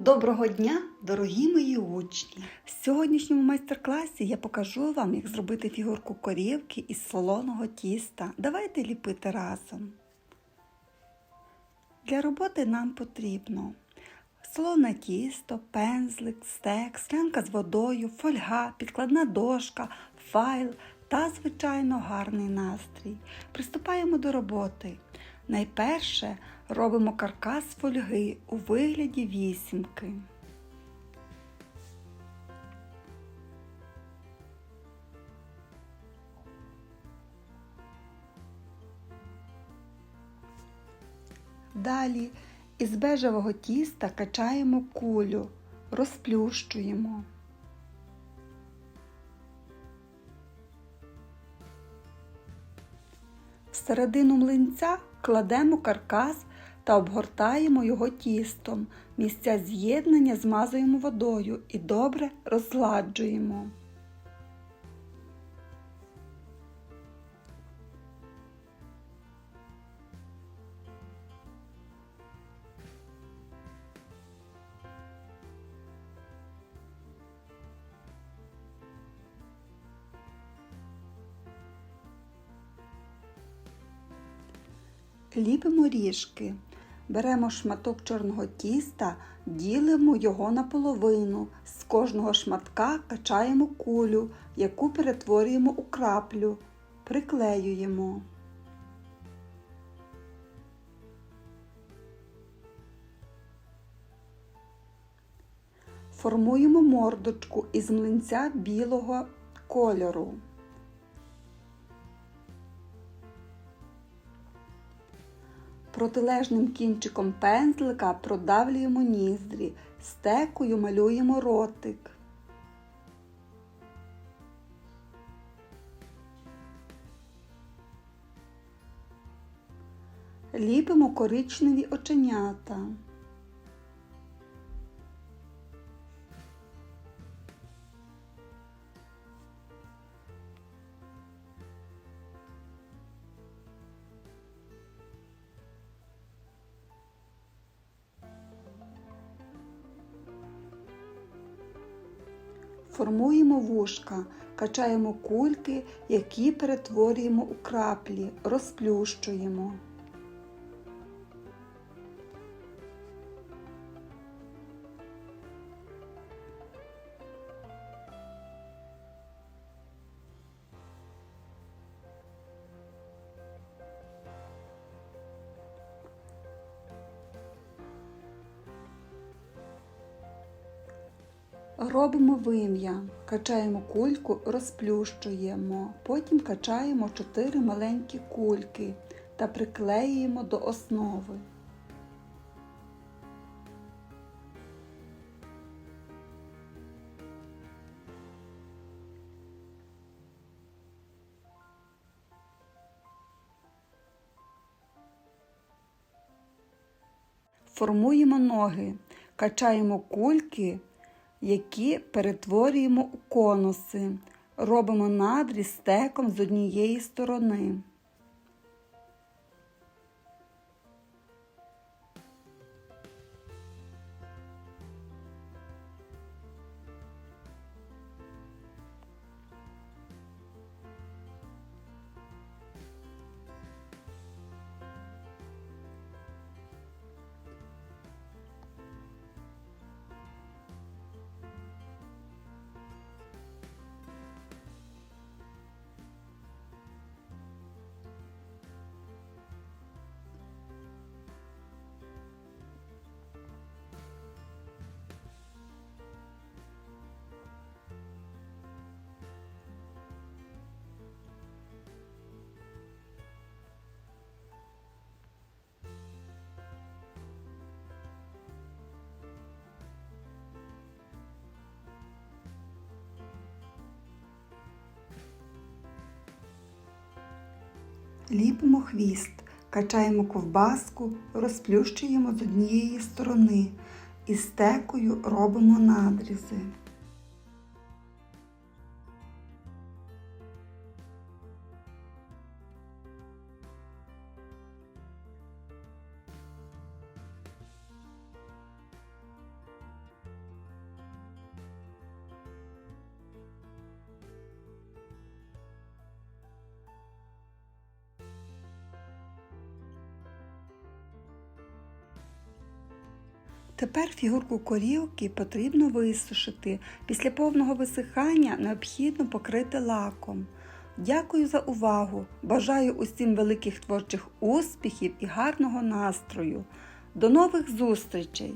Доброго дня, дорогі мої учні! В сьогоднішньому майстер-класі я покажу вам, як зробити фігурку корівки із солоного тіста. Давайте ліпити разом. Для роботи нам потрібно солоне тісто, пензлик, стек, склянка з водою, фольга, підкладна дошка, файл та, звичайно, гарний настрій. Приступаємо до роботи. Найперше робимо каркас фольги у вигляді вісімки. Далі із бежевого тіста качаємо кулю, розплющуємо. Всередину млинця кладемо каркас та обгортаємо його тістом. Місця з'єднання змазуємо водою і добре розгладжуємо. Ліпимо ріжки. Беремо шматок чорного тіста, ділимо його на половину. З кожного шматка качаємо кулю, яку перетворюємо у краплю, приклеюємо. Формуємо мордочку із млинця білого кольору. Протилежним кінчиком пензлика продавлюємо ніздрі, стекою малюємо ротик. Ліпимо коричневі оченята. Формуємо вушка, качаємо кульки, які перетворюємо у краплі, розплющуємо. Робимо вим'я, качаємо кульку, розплющуємо, потім качаємо 4 маленькі кульки та приклеюємо до основи. Формуємо ноги, качаємо кульки які перетворюємо у конуси. Робимо надріз стеком з однієї сторони. Ліпимо хвіст, качаємо ковбаску, розплющуємо з однієї сторони і стекою робимо надрізи. Тепер фігурку корівки потрібно висушити. Після повного висихання необхідно покрити лаком. Дякую за увагу! Бажаю усім великих творчих успіхів і гарного настрою. До нових зустрічей!